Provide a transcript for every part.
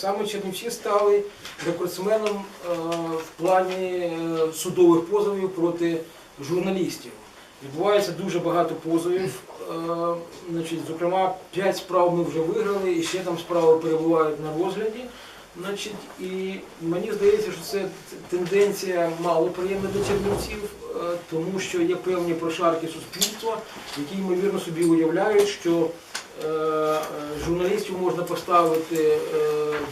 саме Чернівці стали рекордсменом е, в плані е, судових позовів проти журналістів. Відбувається дуже багато позовів. Е, Значить, зокрема, 5 справ ми вже виграли, і ще там справи перебувають на розгляді. Значить, і мені здається, що це тенденція мало приємна до чернівців, тому що є певні прошарки суспільства, які ймовірно собі уявляють, що журналістів можна поставити е,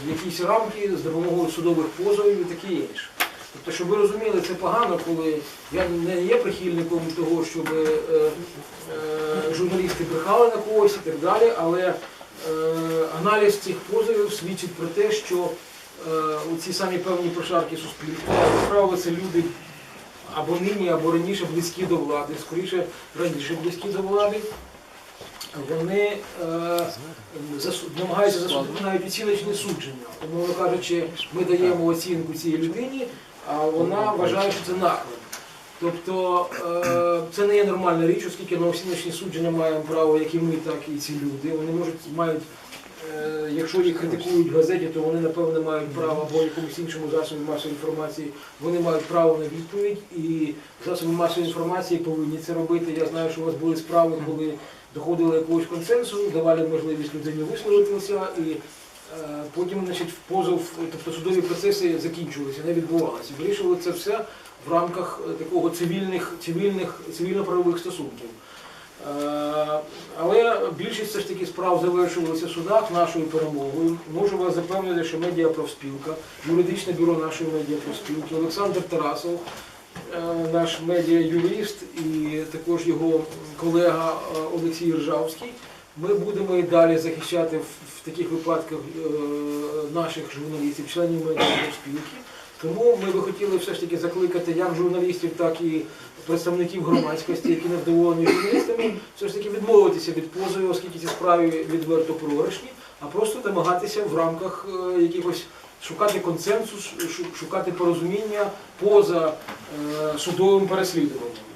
в якісь рамки з допомогою судових позовів і таке інше. Тобто, щоб ви розуміли, це погано, коли я не є прихильником того, щоб е, е, журналісти брехали на когось і так далі, але аналіз цих позовів свідчить про те, що ці самі певні прошарки суспільства, як це люди або нині, або раніше близькі до влади, скоріше раніше близькі до влади. Вони е, засу- намагаються засудити навіть оціночне судження. Умовно кажучи, ми даємо оцінку цій людині, а вона вважає, що це наклеп. Тобто е, це не є нормальна річ, оскільки на оціночні судження маємо право, як і ми, так і ці люди. Вони можуть мають, е, якщо їх критикують в газеті, то вони напевне мають право або якомусь іншому засобі масової інформації, вони мають право на відповідь, і засоби масової інформації повинні це робити. Я знаю, що у вас були справи, коли доходили до якогось консенсусу, давали можливість людині висловитися і. е, Потім, значить, позов, тобто судові процеси закінчувалися, не відбувалися. Вирішували це все в рамках е, такого цивільних, цивільних, цивільно-правових стосунків. Е, Але більшість все ж таки справ завершувалися в судах нашою перемогою. Можу вас запевнити, що медіапрофспілка, юридичне бюро нашої медіапрофспілки, Олександр Тарасов, наш медіа-юрист і також його колега е, Олексій Ржавський. Ми будемо і далі захищати в, таких випадках е, наших журналістів, членів медіапрофспілки. Тому ми би хотіли все ж таки закликати як журналістів, так і представників громадськості, які не вдоволені журналістами, все ж таки відмовитися від позовів, оскільки ці справи відверто програшні, а просто намагатися в рамках е, якихось шукати консенсус, шукати порозуміння поза е, судовим переслідуванням.